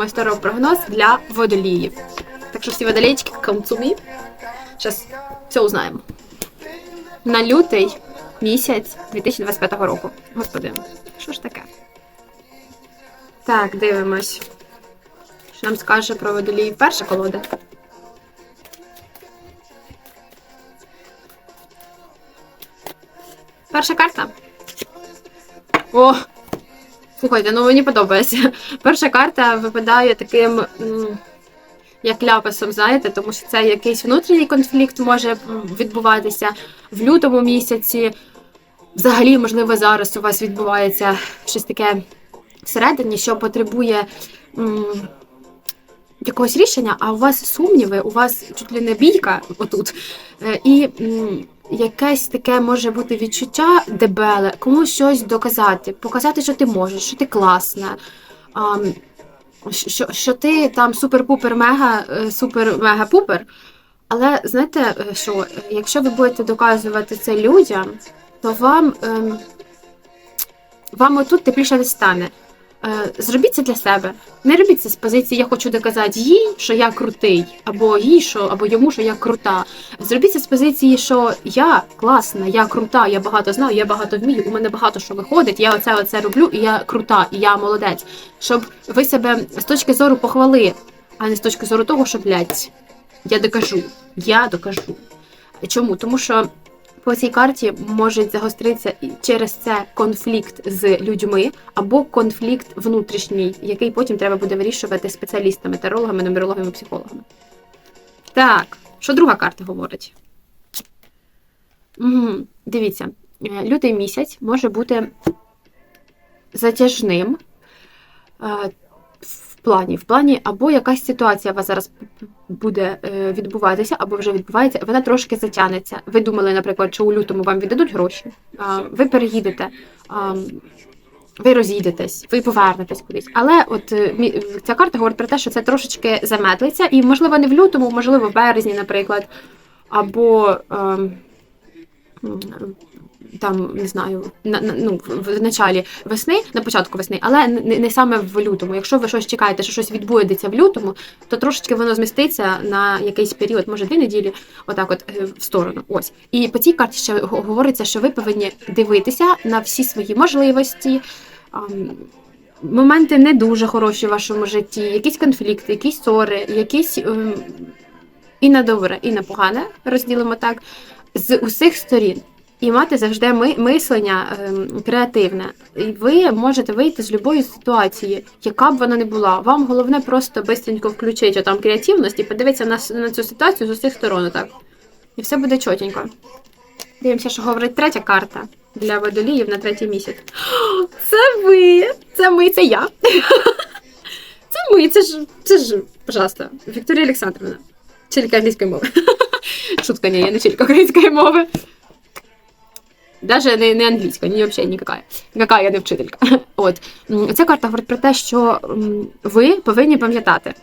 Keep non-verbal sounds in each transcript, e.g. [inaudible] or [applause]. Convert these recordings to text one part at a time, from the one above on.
мой старий прогноз для водоліїв. Так що всі водолейчики, концумі. Зараз все узнаємо. На лютий місяць 2025 року. Господи, що ж таке? Так, дивимось. Що нам скаже про водоліїв перша колода? Перша карта. О! Слухайте, ну мені подобається. [laughs] Перша карта випадає таким, як ляпасом, знаєте, тому що це якийсь внутрішній конфлікт може відбуватися в лютому місяці. Взагалі, можливо, зараз у вас відбувається щось таке всередині, що потребує м, якогось рішення, а у вас сумніви, у вас чуть ли не бійка отут. Е, І м, якесь таке може бути відчуття дебеле, комусь щось доказати, показати, що ти можеш, що ти класна. ам, що, що ти там супер-пупер-мега, е, супер-мега-пупер. Але знаєте, е, що е, якщо ви будете доказувати це людям, то вам, ем, вам отут тепліше не стане. Е, Зробіть це для себе. Не робіть це з позиції Я хочу доказати їй, що я крутий, або їй, що, або йому, що я крута. Зробіть це з позиції, що я класна, я крута, я багато знаю, я багато вмію, у мене багато що виходить, я оце оце роблю, і я крута, і я молодець. Щоб ви себе з точки зору похвали, а не з точки зору того, що блядь, я докажу. Я докажу. Чому? Тому що по цій карті може загостритися через це конфлікт з людьми або конфлікт внутрішній, який потім треба буде вирішувати спеціалістами, тарологами, нумерологами, психологами. Так, що друга карта говорить? Угу. Дивіться, е, лютий місяць може бути затяжним. Плані, в плані, або якась ситуація у вас зараз буде е, відбуватися, або вже відбувається, вона трошки затягнеться. Ви думали, наприклад, що у лютому вам віддадуть гроші, ви переїдете, ви розійдетесь, ви повернетесь кудись. Але от е, ця карта говорить про те, що це трошечки замедлиться, і можливо не в лютому, можливо, в березні, наприклад, або. ем, там не знаю, на, на ну в, началі весни, на початку весни, але не, не саме в лютому. Якщо ви щось чекаєте, що щось відбудеться в лютому, то трошечки воно зміститься на якийсь період, може дві неділі, отак, от е, в сторону. Ось і по цій карті ще говориться, що ви повинні дивитися на всі свої можливості. Моменти не дуже хороші в вашому житті, якісь конфлікти, якісь ссори, якісь ем, і на добре, і на погане, розділимо так, з усіх сторін і мати завжди ми, мислення ем, креативне. І ви можете вийти з будь-якої ситуації, яка б вона не була. Вам головне просто бистренько включити там креативність і подивитися на, на цю ситуацію з усіх сторон. Так. І все буде чотенько. Дивимося, що говорить третя карта для водоліїв на третій місяць. [gasps] Це ви! Це ми, це я. [laughs] Це ми, це ж, це ж, пожалуйста, Вікторія Олександровна. Вчителька англійської мови. [laughs] Шутка, ні, я не вчителька української мови. Даже не, не англійська, ні взагалі ніяка. Яка я не вчителька. [laughs] От ця карта говорить про те, що ви повинні пам'ятати.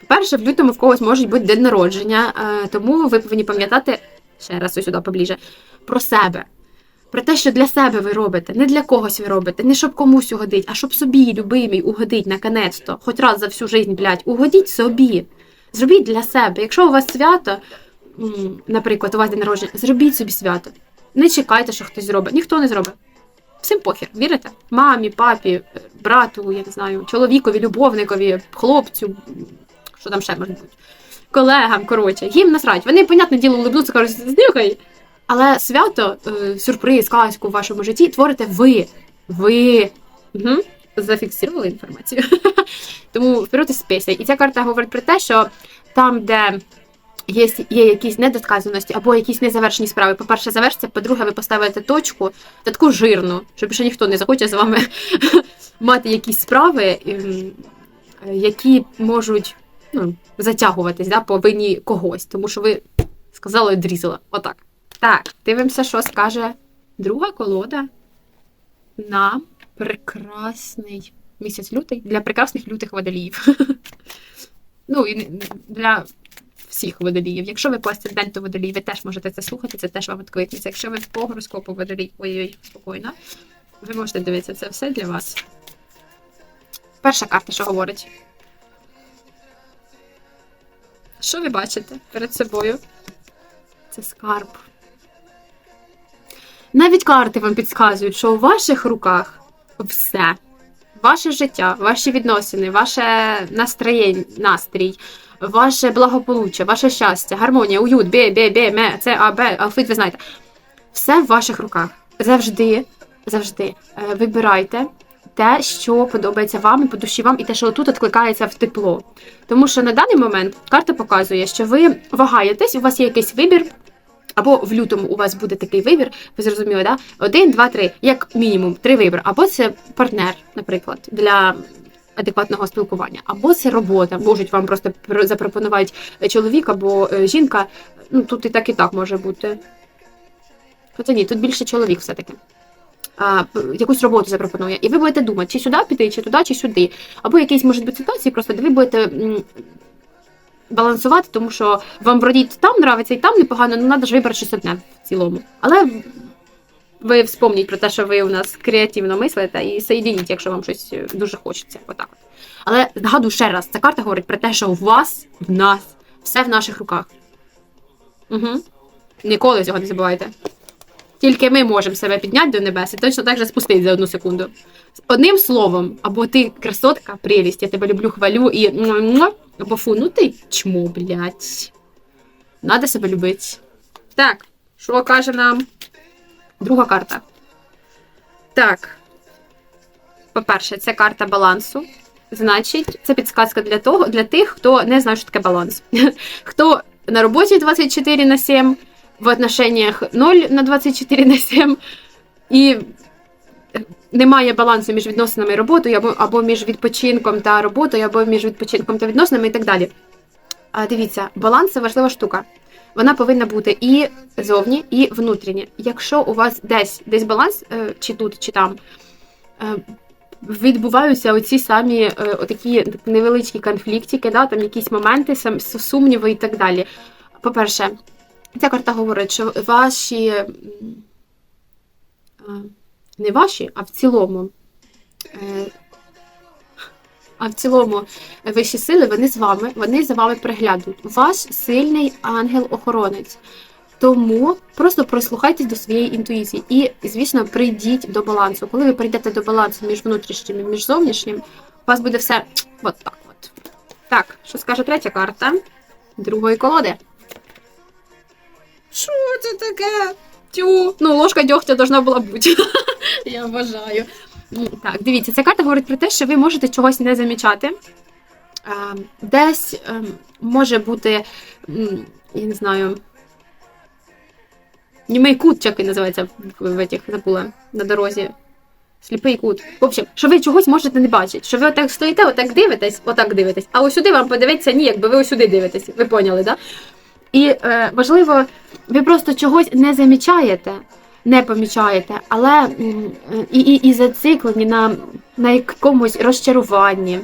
По-перше, в лютому в когось може бути день народження, е, тому ви повинні пам'ятати ще раз ось сюди поближе про себе. Про те, що для себе ви робите, не для когось ви робите, не щоб комусь угодить, а щоб собі, любимій, угодить наконець-то, хоч раз за всю життя, блядь, угодіть собі. Зробіть для себе. Якщо у вас свято, наприклад, у вас день народження, зробіть собі свято. Не чекайте, що хтось зробить. Ніхто не зробить. Всім похер, вірите? Мамі, папі, брату, я не знаю, чоловікові, любовникові, хлопцю, що там ще може бути. Колегам, коротше, їм насрать. Вони, понятне діло, улибнуться, кажуть, знюхай. Але свято, е, сюрприз, казку в вашому житті творите ви. Ви. Угу. Зафіксували інформацію. [laughs] Тому вперед із списі. І ця карта говорить про те, що там, де є, є якісь недосказаності або якісь незавершені справи. По-перше, завершиться, по-друге, ви поставите точку та таку жирну, щоб ще ніхто не захоче з вами [laughs] мати якісь справи, ем, які можуть ну, затягуватись да, по вині когось, тому що ви сказали одрізала. Отак. Так, дивимося, що скаже друга колода на прекрасний місяць лютий для прекрасних лютих водоліїв. [laughs] Ну, і для всіх водоліїв. Якщо ви по асценденту водолій, ви теж можете це слухати, це теж вам відкликнеться. Якщо ви по гороскопу водолій, ой-ой, спокійно, ви можете дивитися це все для вас. Перша карта, що говорить? Що ви бачите перед собою? Це скарб. Навіть карти вам підказують, що у ваших руках все. Ваше життя, ваші відносини, ваше настроєння, настрій, ваше благополуччя, ваше щастя, гармонія, уют, бе, бе, бе, ме, це, а, бе, алфавіт, ви знаєте. Все в ваших руках. Завжди, завжди е, вибирайте те, що подобається вам і по душі вам, і те, що отут відкликається в тепло. Тому що на даний момент карта показує, що ви вагаєтесь, у вас є якийсь вибір. Або в лютому у вас буде такий вибір, ви зрозуміли, да? Один, два, три, як мінімум, три вибори. Або це партнер, наприклад, для адекватного спілкування, або це робота. Можуть вам просто запропонувати чоловік або е, жінка. Ну тут і так, і так може бути. Хоча ні, тут більше чоловік все-таки. А, якусь роботу запропонує. І ви будете думати, чи сюди піти, чи туди, чи сюди. Або якісь можуть бути ситуації, просто де ви будете балансувати, тому що вам вроді там нравиться і там непогано, ну треба ж вибрати щось одне в цілому. Але ви вспомніть про те, що ви у нас креативно мислите, і соєдиніть, якщо вам щось е, дуже хочеться. Отак. Але нагадую ще раз, ця карта говорить про те, що у вас, в нас, все в наших руках. Угу. Ніколи цього не забувайте. Тільки ми можемо себе підняти до небес і точно так же спустити за одну секунду. Одним словом, або ти красотка, прелість, я тебе люблю, хвалю і або фу, ну ти чмо, блядь. Надо себе любити. Так, що каже нам друга карта? Так. По-перше, це карта балансу. Значить, це підсказка для того, для тих, хто не знає, що таке баланс. [laughs] Хто на роботі 24 на 7, в отношеннях 0 на 24 на 7, і немає балансу між відносинами і роботою, або, або між відпочинком та роботою, або між відпочинком та відносинами і так далі. А дивіться, баланс це важлива штука. Вона повинна бути і зовні, і внутрішні. Якщо у вас десь десь баланс, е, чи тут, чи там, е, відбуваються оці самі е, отакі невеличкі конфліктики, да, там якісь моменти, сумніви і так далі. По-перше, ця карта говорить, що ваші. Не ваші, а в цілому. Е, А в цілому вищі сили вони з вами, вони за вами приглядують. Ваш сильний ангел-охоронець. Тому просто прислухайтесь до своєї інтуїції і, звісно, прийдіть до балансу. Коли ви прийдете до балансу між внутрішнім і між зовнішнім, у вас буде все от так от. Так, що скаже третя карта другої колоди? Що це таке? Тю. Ну, ложка дьогтя должна була бути. Я вважаю. Так, дивіться, ця карта говорить про те, що ви можете чогось не замічати. Десь ем, може бути, я не знаю, німий кут, як він називається в, в забула, на дорозі. Сліпий кут. В общем, що ви чогось можете не бачити. Що ви отак стоїте, отак дивитесь, отак дивитесь, а ось сюди вам подивитися ні, якби ви ось сюди дивитесь. Ви поняли, да? І е, важливо, ви просто чогось не замічаєте, не помічаєте, але і, і, і зациклені на, на якомусь розчаруванні.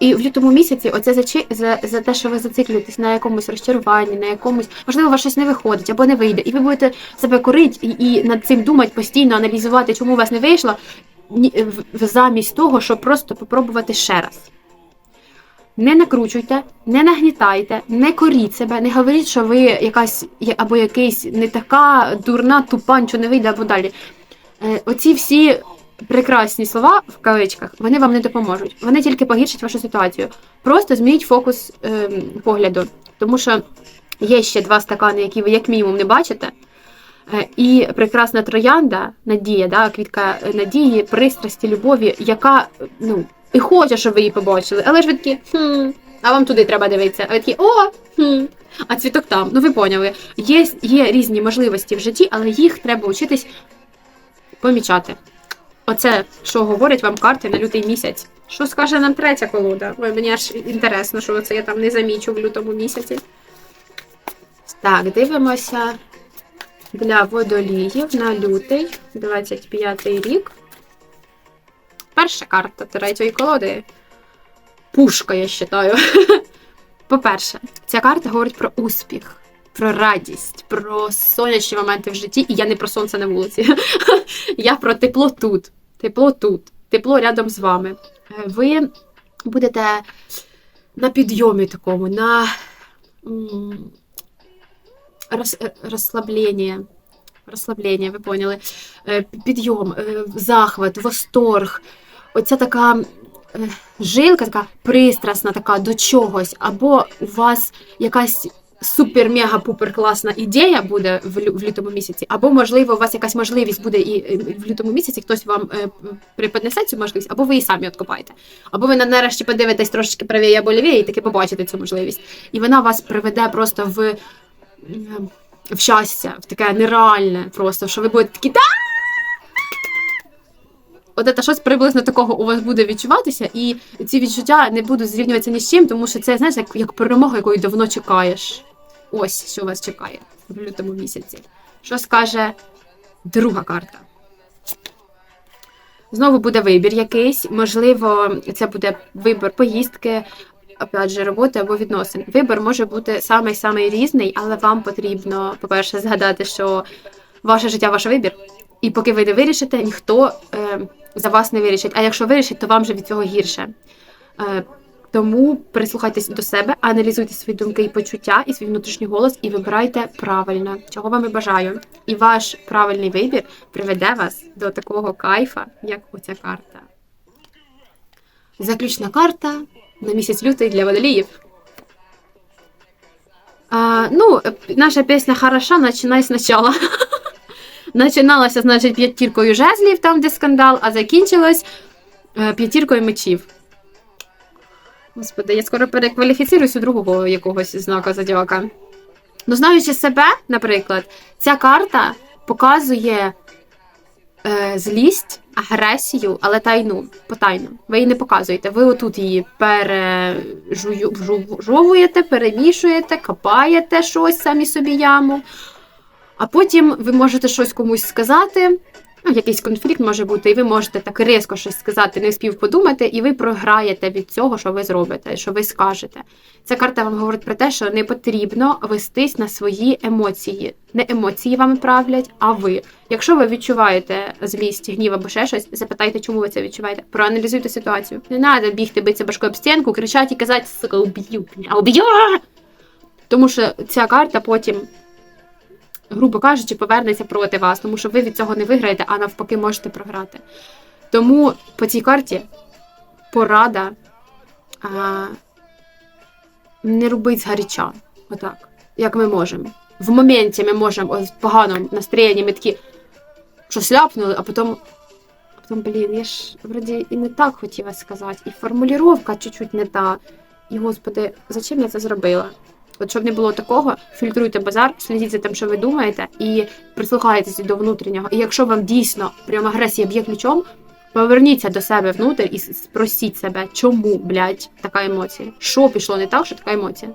І в лютому місяці оце за, за, за те, що ви зациклюєтесь на якомусь розчаруванні, на якомусь, можливо, у вас щось не виходить або не вийде, і ви будете себе корити і, і над цим думати, постійно аналізувати, чому у вас не вийшло, замість того, щоб просто попробувати ще раз. Не накручуйте, не нагнітайте, не коріть себе, не говоріть, що ви якась або якийсь не така дурна, тупа, нічого не вийде або далі. Е, Оці всі прекрасні слова в кавичках вони вам не допоможуть. Вони тільки погіршать вашу ситуацію. Просто змініть фокус ем, погляду, тому що є ще два стакани, які ви як мінімум не бачите. Е, І прекрасна троянда, надія, да, квітка надії, пристрасті, любові, яка ну, і хоче, щоб ви її побачили. Але ж ви такі, хм, а вам туди треба дивитися. А ви такі, о, хм, а цвіток там. Ну ви поняли. Є, є різні можливості в житті, але їх треба вчитись помічати. Оце, що говорять вам карти на лютий місяць. Що скаже нам третя колода? Ой, мені аж інтересно, що це я там не замічу в лютому місяці. Так, дивимося для водоліїв на лютий, 25 рік. Перша карта третьої колоди. Пушка, я вважаю. [laughs] По-перше, ця карта говорить про успіх, про радість, про сонячні моменти в житті, і я не про сонце на вулиці. [laughs] Я про тепло тут, тепло тут, тепло рядом з вами. Е, Ви будете на підйомі такому, на роз, розслаблення. Розслаблення, ви поняли. Е, Підйом, е, захват, восторг. Оця така е, жилка, така пристрасна, така до чогось, або у вас якась супер-мега-пупер класна ідея буде в, лю- в лютому місяці, або, можливо, у вас якась можливість буде і в лютому місяці, хтось вам е, преподнесе цю можливість, або ви її самі откопаєте. Або ви на- нарешті подивитесь трошечки правіє або лівіє і таки побачите цю можливість. І вона вас приведе просто в, в щастя, в таке нереальне, просто що ви будете такі! От це щось приблизно такого у вас буде відчуватися, і ці відчуття не будуть зрівнюватися ні з чим, тому що це знаєш як, як перемога, якої давно чекаєш. Ось що вас чекає в лютому місяці. Що скаже друга карта? Знову буде вибір якийсь. Можливо, це буде вибір поїздки, опять же, роботи або відносин. Вибір може бути самий-самий різний, але вам потрібно, по-перше, згадати, що ваше життя ваш вибір. І поки ви не вирішите, ніхто е, за вас не вирішить. А якщо вирішить, то вам же від цього гірше. Е, тому прислухайтесь до себе, аналізуйте свої думки і почуття, і свій внутрішній голос, і вибирайте правильно, чого вам і бажаю. І ваш правильний вибір приведе вас до такого кайфа, як оця карта. Заключна карта на місяць лютий для водоліїв. А, ну, е, наша пісня хороша, начинай спочатку. Начиналася, значить, п'ятіркою жезлів, там, де скандал, а закінчилось е, п'ятіркою мечів. Господи, я скоро перекваліфіцируюсь у другого якогось знака зодіака. Ну, знаючи себе, наприклад, ця карта показує е, злість, агресію, але тайну, потайну. Ви її не показуєте. Ви отут її пережовуєте, перемішуєте, копаєте щось самі собі яму. А потім ви можете щось комусь сказати. Ну, якийсь конфлікт може бути, і ви можете так різко щось сказати, не спів подумати, і ви програєте від цього, що ви зробите, що ви скажете. Ця карта вам говорить про те, що не потрібно вестись на свої емоції. Не емоції вами правлять, а ви. Якщо ви відчуваєте злість, гнів або ще щось, запитайте, чому ви це відчуваєте. Проаналізуйте ситуацію. Не треба бігти, битися башкою об стінку, кричати і казати, сука, уб'ю, уб'ю! Тому що ця карта потім грубо кажучи, повернеться проти вас, тому що ви від цього не виграєте, а навпаки можете програти. Тому по цій карті порада а, не робити згаряча. Отак, як ми можемо. В моменті ми можемо ось в настроєнні ми такі щось ляпнули, а потім, потім, блін, я ж вроді і не так хотіла сказати, і формулювання чуть-чуть не та. І, господи, зачем я це зробила? От щоб не було такого, фільтруйте базар, слідіть за тим, що ви думаєте, і прислухайтеся до внутрішнього. І якщо вам дійсно прям агресія б'є ключом, поверніться до себе внутрі і спросіть себе, чому, блядь, така емоція? Що пішло не так, що така емоція?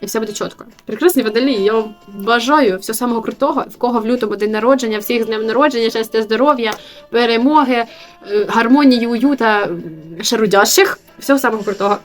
І все буде чітко. Прекрасні водолії, я бажаю всього самого крутого, в кого в лютому день народження, всіх з днем народження, щастя, здоров'я, перемоги, е, гармонії, уюта, шарудящих. Всього самого крутого.